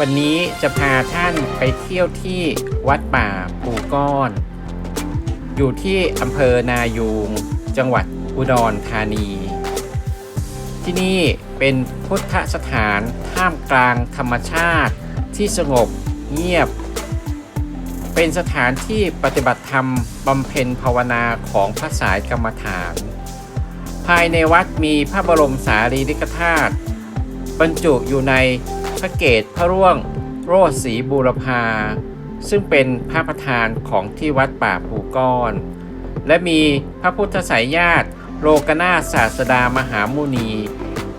วันนี้จะพาท่านไปเที่ยวที่วัดป่าปูก้อน อยู่ที่อำเภอนายูง จังหวัดอุดรธานี ที่นี่เป็นพุทธสถานท่ามกลางธรรมชาติที่สงบเงียบ เป็นสถานที่ปฏิบัติธรรมบำเพ็ญภาวนาของพระสายกรรมฐาน ภายในวัดมีพระบรมสารีริกธาตุบรรจุอยู่ใน ระเกศพระร่วงโรจน์ศรีบูรพา ซึ่งเป็นพระประธานของที่วัดป่าภูก้อน และมีพระพุทธสายญาติโลกนาศาสดามหามุนี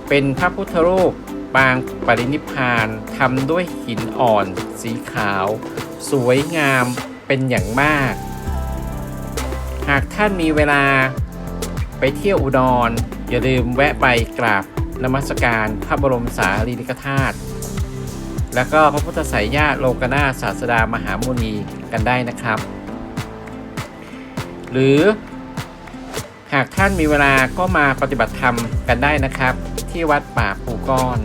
เป็นพระพุทธรูปปางปรินิพพานทำด้วยหินอ่อนสีขาว สวยงามเป็นอย่างมาก หากท่านมีเวลาไปเที่ยวอุดรอย่าลืมแวะไปกราบนมัสการพระบรมสารีริกธาตุ แล้วก็พระพุทธสายญาติโลกนาศาสดามหาโมนีกันได้นะครับ หรือหากท่านมีเวลาก็มาปฏิบัติธรรมกันได้นะครับ ที่วัดป่าปูก้อน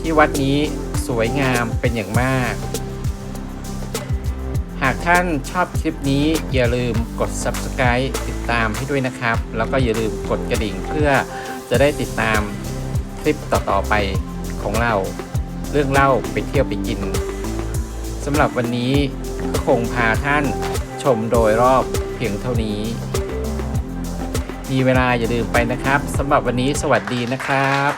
ที่วัดนี้สวยงามเป็นอย่างมาก หากท่านชอบคลิปนี้อย่าลืมกด subscribe ติดตามให้ด้วยนะครับ แล้วก็อย่าลืมกดกระดิ่งเพื่อจะได้ติดตามคลิปต่อ ๆ ไป ของเรา เรื่องเล่าไปเที่ยวไปกินสำหรับวันนี้คงพาท่านชมโดยรอบเพียงเท่านี้ มีเวลาอย่าลืมไปนะครับสำหรับวันนี้สวัสดีนะครับ